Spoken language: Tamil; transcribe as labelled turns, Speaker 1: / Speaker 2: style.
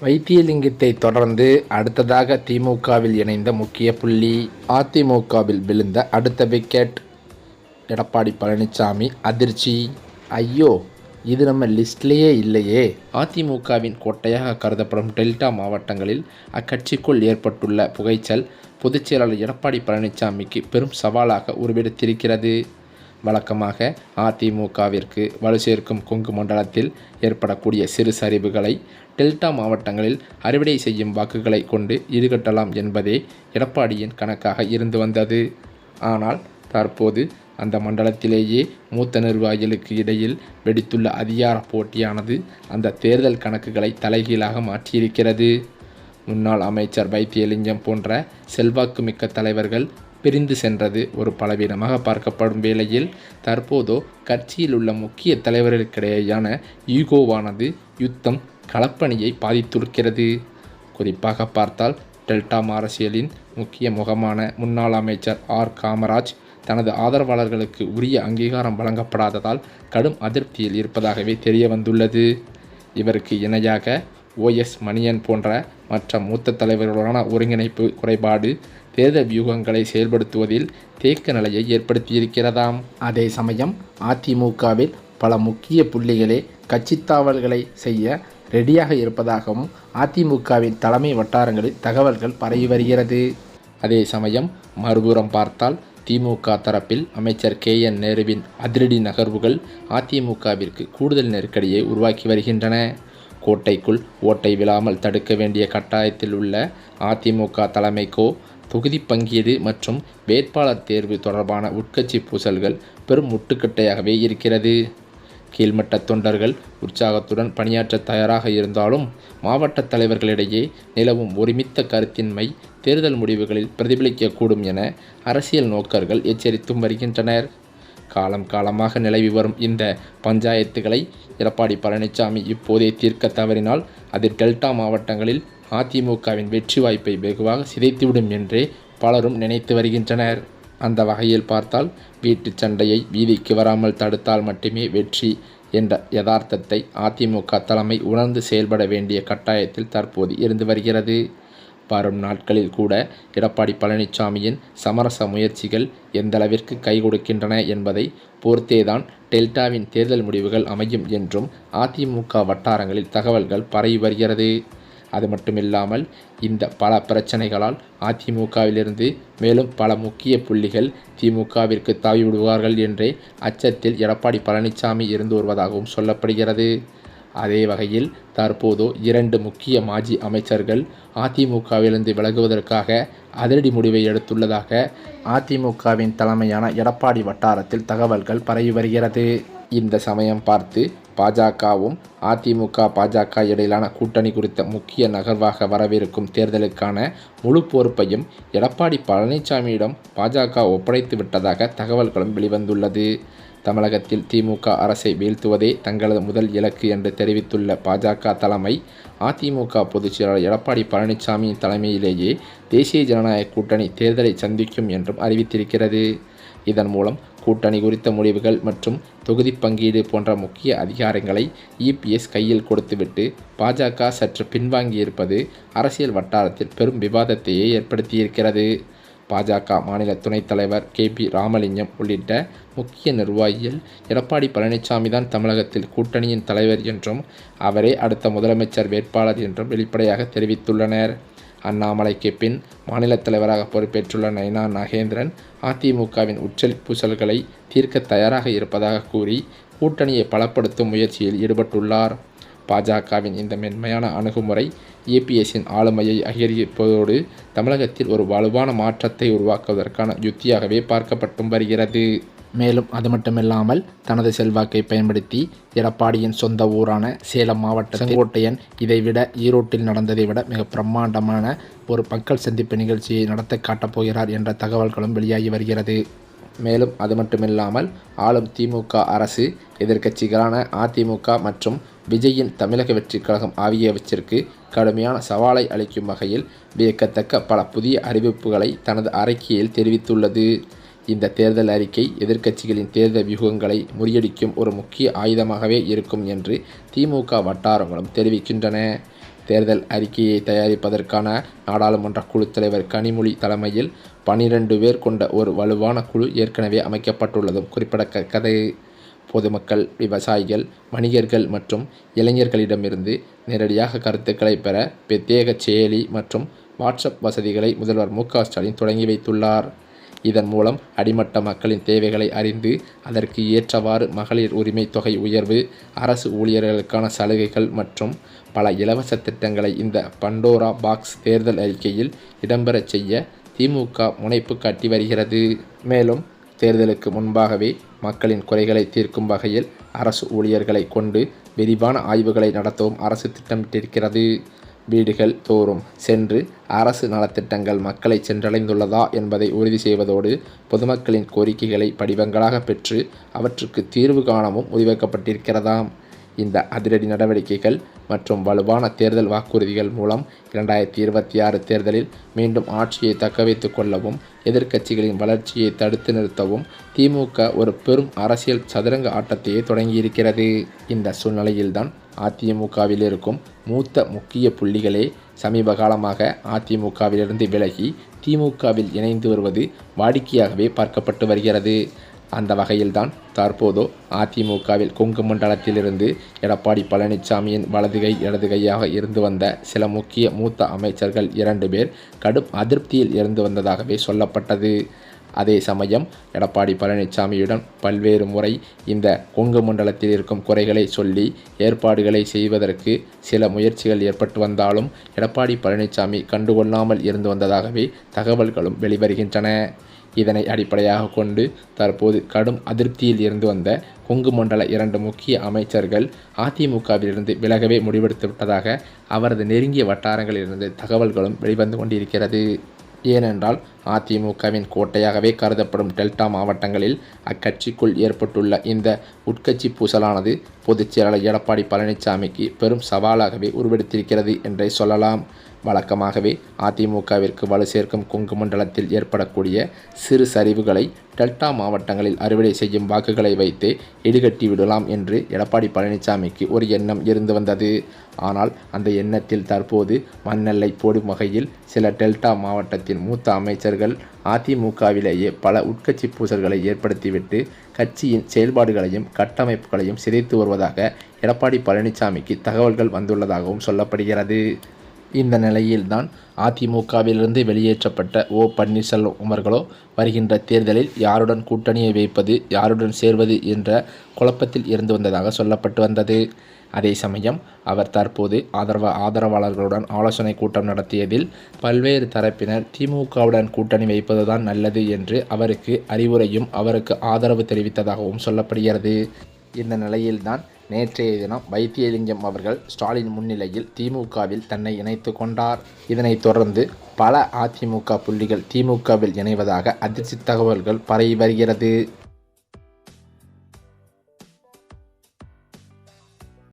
Speaker 1: வைத்தியலிங்கத்தை தொடர்ந்து அடுத்ததாக திமுகவில் இணைந்த முக்கிய புள்ளி அதிமுகவில் விழுந்த அடுத்த விக்கெட். எடப்பாடி பழனிசாமி அதிர்ச்சி. ஐயோ இது நம்ம லிஸ்ட்லேயே இல்லையே. அதிமுகவின் கோட்டையாக கருதப்படும் டெல்டா மாவட்டங்களில் அக்கட்சிக்குள் ஏற்பட்டுள்ள புகைச்சல் பொதுச் செயலாளர் எடப்பாடி பழனிசாமிக்கு பெரும் சவாலாக உருவெடுத்திருக்கிறது. வழக்கமாக அதிமுகவிற்கு வலு சேர்க்கும் கொங்கு மண்டலத்தில் ஏற்படக்கூடிய சிறு சரிவுகளை டெல்டா மாவட்டங்களில் அறுவடை செய்யும் வாக்குகளை கொண்டு ஈடுகட்டலாம் என்பதே எடப்பாடியின் கணக்காக இருந்து வந்தது. ஆனால் தற்போது அந்த மண்டலத்திலேயே மூத்த நிர்வாகிகளுக்கு இடையில் வெடித்துள்ள அதிகார போட்டியானது அந்த தேர்தல் கணக்குகளை தலைகீழாக மாற்றியிருக்கிறது. முன்னாள் அமைச்சர் வைத்தியலிங்கம் போன்ற செல்வாக்குமிக்க தலைவர்கள் பிரிந்து சென்றது. ஒரு பலவீனமாக பார்க்கப்படும் வேளையில் தற்போதோ கட்சியில் உள்ள முக்கிய தலைவர்களுக்கிடையேயான ஈகோவானது யுத்தம் களப்பணியை பாதித்திருக்கிறது. குறிப்பாக பார்த்தால் டெல்டா அரசியலின் முக்கிய முகமான முன்னாள் அமைச்சர் ஆர். காமராஜ் தனது ஆதரவாளர்களுக்கு உரிய அங்கீகாரம் வழங்கப்படாததால் கடும் அதிருப்தியில் இருப்பதாகவே தெரிய வந்துள்ளது இவருக்கு இணையாக ஓஎஸ் மணியன் போன்ற மற்ற மூத்த தலைவர்களுடனான ஒருங்கிணைப்பு குறைபாடு வேத வியூகங்களை செயல்படுத்துவதில் தேக்க நிலையை ஏற்படுத்தியிருக்கிறதாம். அதே சமயம் அதிமுகவில் பல முக்கிய புள்ளிகளே கட்சித்தாவல்களை செய்ய ரெடியாக இருப்பதாகவும் அதிமுகவின் தலைமை வட்டாரங்களில் தகவல்கள் பரவி வருகிறது. அதே சமயம் மறுபுறம் பார்த்தால் திமுக தரப்பில் அமைச்சர் கே. என். நேருவின் அதிரடி நகர்வுகள் அதிமுகவிற்கு கூடுதல் நெருக்கடியை உருவாக்கி வருகின்றன. கோட்டைக்குள் ஓட்டை விழாமல் தடுக்க வேண்டிய கட்டாயத்தில் உள்ள அதிமுக தலைமைக்கோ தொகுதி பங்கீடு மற்றும் வேட்பாளர் தேர்வு தொடர்பான உட்கட்சி பூசல்கள் பெரும் முட்டுக்கட்டையாகவே இருக்கிறது. கீழ்மட்ட தொண்டர்கள் உற்சாகத்துடன் பணியாற்ற தயாராக இருந்தாலும் மாவட்ட தலைவர்களிடையே நிலவும் ஒருமித்த கருத்தின்மை தேர்தல் முடிவுகளில் பிரதிபலிக்கக்கூடும் என அரசியல் நோக்கர்கள் எச்சரித்தும் வருகின்றனர். காலம் காலமாக நிலவி வரும் இந்த பஞ்சாயத்துகளை எடப்பாடி பழனிசாமி இப்போதே தீர்க்க தவறினால் அது டெல்டா மாவட்டங்களில் அதிமுகவின் வெற்றி வாய்ப்பை வெகுவாக சிதைத்துவிடும் என்றே பலரும் நினைத்து வருகின்றனர். அந்த வகையில் பார்த்தால் வீட்டு சண்டையை வீதிக்கு வராமல் தடுத்தால் மட்டுமே வெற்றி என்ற யதார்த்தத்தை அதிமுக தலைமை உணர்ந்து செயல்பட வேண்டிய கட்டாயத்தில் தற்போது இருந்து வருகிறது. வரும் நாட்களில் கூட எடப்பாடி பழனிசாமியின் சமரச முயற்சிகள் எந்தளவிற்கு கை கொடுக்கின்றன என்பதை பொறுத்தேதான் டெல்டாவின் தேர்தல் முடிவுகள் அமையும் என்றும் அதிமுக வட்டாரங்களில் தகவல்கள் பரவி வருகிறது. அது மட்டுமில்லாமல் இந்த பல பிரச்சனைகளால் அதிமுகவிலிருந்து மேலும் பல முக்கிய புள்ளிகள் திமுகவிற்கு தாவி விடுவார்கள் என்றே அச்சத்தில் எடப்பாடி பழனிசாமி இருந்து வருவதாகவும் சொல்லப்படுகிறது. அதே வகையில் தற்போதோ இரண்டு முக்கிய மாஜி அமைச்சர்கள் அதிமுகவிலிருந்து விலகுவதற்காக அதிரடி முடிவை எடுத்துள்ளதாக அதிமுகவின் தலைமையான எடப்பாடி வட்டாரத்தில் தகவல்கள் பரவி வருகிறது. இந்த சமயம் பார்த்து பாஜகவும் அதிமுக பாஜக இடையிலான கூட்டணி குறித்த முக்கிய நகர்வாக வரவிருக்கும் தேர்தலுக்கான முழு பொறுப்பையும் எடப்பாடி பழனிசாமியிடம் பாஜக ஒப்படைத்து விட்டதாக தகவல்களும் வெளிவந்துள்ளது. தமிழகத்தில் திமுக அரசை வீழ்த்துவதே தங்களது முதல் இலக்கு என்று தெரிவித்துள்ள பாஜக தலைமை அதிமுக பொதுச் செயலாளர் எடப்பாடி பழனிசாமியின் தலைமையிலேயே தேசிய ஜனநாயக கூட்டணி தேர்தலை சந்திக்கும் என்றும் அறிவித்திருக்கிறது. இதன் மூலம் கூட்டணி குறித்த முடிவுகள் மற்றும் தொகுதி பங்கீடு போன்ற முக்கிய அதிகாரங்களை இபிஎஸ் கையில் கொடுத்துவிட்டு பாஜக சற்று பின்வாங்கியிருப்பது அரசியல் வட்டாரத்தில் பெரும் விவாதத்தையே ஏற்படுத்தியிருக்கிறது. பாஜக மாநில துணைத் தலைவர் கே பி ராமலிங்கம் உள்ளிட்ட முக்கிய நிர்வாகிகள் எடப்பாடி பழனிசாமி தான் தமிழகத்தில் கூட்டணியின் தலைவர் என்றும் அவரே அடுத்த முதலமைச்சர் வேட்பாளர் என்றும் வெளிப்படையாக தெரிவித்துள்ளனர். அண்ணாமலைக்கு பின் மாநில தலைவராக பொறுப்பேற்றுள்ள நயனா நாகேந்திரன் அதிமுகவின் உச்சல் பூசல்களை தீர்க்க தயாராக இருப்பதாக கூறி கூட்டணியை பலப்படுத்தும் முயற்சியில் ஈடுபட்டுள்ளார். பாஜகவின் இந்த மென்மையான அணுகுமுறை ஏபிஎஸ்ஸின் ஆளுமையை அதிகரிப்பதோடு தமிழகத்தில் ஒரு வலுவான மாற்றத்தை உருவாக்குவதற்கான யுத்தியாகவே பார்க்கப்பட்டும் வருகிறது. மேலும் அது மட்டுமில்லாமல் தனது செல்வாக்கை பயன்படுத்தி எடப்பாடியின் சொந்த ஊரான சேலம் மாவட்ட செங்கோட்டையன் இதைவிட ஈரோட்டில் நடந்ததை விட மிக பிரம்மாண்டமான ஒரு மக்கள் சந்திப்பு நிகழ்ச்சியை நடத்த காட்டப் போகிறார் என்ற தகவல்களும் வெளியாகி வருகிறது. மேலும் அது மட்டுமில்லாமல் ஆளும் திமுக அரசு எதிர்க்கட்சிகளான அதிமுக மற்றும் விஜயின் தமிழக வெற்றிக் கழகம் ஆகியவற்றிற்கு கடுமையான சவாலை அளிக்கும் வகையில் வியக்கத்தக்க பல புதிய அறிவிப்புகளை தனது அறிக்கையில் தெரிவித்துள்ளது. இந்த தேர்தல் அறிக்கை எதிர்க்கட்சிகளின் தேர்தல் வியூகங்களை முறியடிக்கும் ஒரு முக்கிய ஆயுதமாகவே இருக்கும் என்று திமுக வட்டாரங்களும் தெரிவிக்கின்றன. தேர்தல் அறிக்கையை தயாரிப்பதற்கான நாடாளுமன்ற குழு தலைவர் கனிமொழி தலைமையில் பனிரெண்டு பேர் கொண்ட ஒரு வலுவான குழு ஏற்கனவே அமைக்கப்பட்டுள்ளதும் குறிப்பிடத்தக்கது பொதுமக்கள் விவசாயிகள் வணிகர்கள் மற்றும் இளைஞர்களிடமிருந்து நேரடியாக கருத்துக்களை பெற பிரத்யேக செயலி மற்றும் வாட்ஸ்அப் வசதிகளை முதல்வர் மு க ஸ்டாலின் தொடங்கி வைத்துள்ளார். இதன் மூலம் அடிமட்ட மக்களின் தேவைகளை அறிந்து அதற்கு ஏற்றவாறு மகளிர் உரிமை தொகை உயர்வு அரசு ஊழியர்களுக்கான சலுகைகள் மற்றும் பல இலவச திட்டங்களை இந்த பண்டோரா பாக்ஸ் தேர்தல் அறிக்கையில் இடம்பெறச் செய்ய திமுக முனைப்பு காட்டி வருகிறது. மேலும் தேர்தலுக்கு முன்பாகவே மக்களின் குறைகளை தீர்க்கும் வகையில் அரசு ஊழியர்களை கொண்டு விரிவான ஆய்வுகளை நடத்தவும் அரசு திட்டமிட்டிருக்கிறது. வீடுகள் தோறும் சென்று அரசு நலத்திட்டங்கள் மக்களை சென்றடைந்துள்ளதா என்பதை உறுதி செய்வதோடு பொதுமக்களின் கோரிக்கைகளை படிவங்களாக பெற்று அவற்றுக்கு தீர்வு காணவும் முடிவெடுக்கப்பட்டிருக்கிறதாம் இந்த அதிரடி நடவடிக்கைகள் மற்றும் வலுவான தேர்தல் வாக்குறுதிகள் மூலம் இரண்டாயிரத்தி இருபத்தி ஆறு தேர்தலில் மீண்டும் ஆட்சியை தக்கவைத்து கொள்ளவும் எதிர்க்கட்சிகளின் வளர்ச்சியை தடுத்து நிறுத்தவும் திமுக ஒரு பெரும் அரசியல் சதுரங்க ஆட்டத்தையே தொடங்கியிருக்கிறது. இந்த சூழ்நிலையில்தான் அதிமுகவில் இருக்கும் மூத்த முக்கிய புள்ளிகளே சமீப காலமாக அதிமுகவிலிருந்து விலகி திமுகவில் இணைந்து வருவது வாடிக்கையாகவே பார்க்கப்பட்டு வருகிறது. அந்த வகையில்தான் தற்போதோ அதிமுகவில் கொங்கு மண்டலத்திலிருந்து எடப்பாடி பழனிசாமியின் வலதுகை இடதுகையாக இருந்து வந்த சில முக்கிய மூத்த அமைச்சர்கள் இரண்டு பேர் கடும் அதிருப்தியில் இருந்து வந்ததாகவே சொல்லப்பட்டது. அதே சமயம் எடப்பாடி பழனிசாமியுடன் பல்வேறு முறை இந்த கொங்கு மண்டலத்தில் இருக்கும் குறைகளை சொல்லி ஏற்பாடுகளை செய்வதற்கு சில முயற்சிகள் ஏற்பட்டு வந்தாலும் எடப்பாடி பழனிசாமி கண்டுகொள்ளாமல் இருந்து வந்ததாகவே தகவல்களும் வெளிவருகின்றன. இதனை அடிப்படையாக கொண்டு தற்போது கடும் அதிருப்தியில் இருந்து வந்த கொங்கு மண்டல இரண்டு முக்கிய அமைச்சர்கள் அதிமுகவிலிருந்து விலகவே முடிவெடுத்து விட்டதாக அவரது நெருங்கிய வட்டாரங்களிலிருந்து தகவல்களும் வெளிவந்து கொண்டிருக்கிறது. ஏனென்றால் அதிமுகவின் கோட்டையாகவே கருதப்படும் டெல்டா மாவட்டங்களில் அக்கட்சிக்குள் ஏற்பட்டுள்ள இந்த உட்கட்சி பூசலானது பொதுச்செயலாளர் எடப்பாடி பழனிசாமிக்கு பெரும் சவாலாகவே உருவெடுத்திருக்கிறது என்றே சொல்லலாம். வழக்கமாகவே அதிமுகவிற்கு வலு சேர்க்கும் கொங்கு மண்டலத்தில் ஏற்படக்கூடிய சிறு சரிவுகளை டெல்டா மாவட்டங்களில் அறுவடை செய்யும் வாக்குகளை வைத்து இடுகட்டி விடலாம் என்று எடப்பாடி பழனிசாமிக்கு ஒரு எண்ணம் இருந்து வந்தது. ஆனால் அந்த எண்ணத்தில் தற்போது மண்ணெல்லை போடும் வகையில் சில டெல்டா மாவட்டத்தின் மூத்த அமைச்சர்கள் அதிமுகவிலேயே பல உட்கட்சி பூசல்களை ஏற்படுத்திவிட்டு கட்சியின் செயல்பாடுகளையும் கட்டமைப்புகளையும் சிதைத்து வருவதாக எடப்பாடி பழனிசாமிக்கு தகவல்கள் வந்துள்ளதாகவும் சொல்லப்படுகிறது. இந்த நிலையில்தான் அதிமுகவிலிருந்து வெளியேற்றப்பட்ட ஓ பன்னீர்செல்வம் அவர்களோ வருகின்ற தேர்தலில் யாருடன் கூட்டணியை வைப்பது யாருடன் சேர்வது என்ற குழப்பத்தில் இருந்து வந்ததாக சொல்லப்பட்டு வந்தது. அதே சமயம் அவர் தற்போது ஆதரவ ஆதரவாளர்களுடன் ஆலோசனை கூட்டம் நடத்தியதில் பல்வேறு தரப்பினர் திமுகவுடன் கூட்டணி வைப்பதுதான் நல்லது என்று அவருக்கு அறிவுரையும் அவருக்கு ஆதரவு தெரிவித்ததாகவும் சொல்லப்படுகிறது. இந்த நிலையில்தான் நேற்றைய தினம் வைத்தியலிங்கம் அவர்கள் ஸ்டாலின் முன்னிலையில் திமுகவில் தன்னை இணைத்து கொண்டார். இதனைத் தொடர்ந்து பல அதிமுக புள்ளிகள் திமுகவில் இணைவதாக அதிர்ச்சி தகவல்கள் பரவி வருகிறது.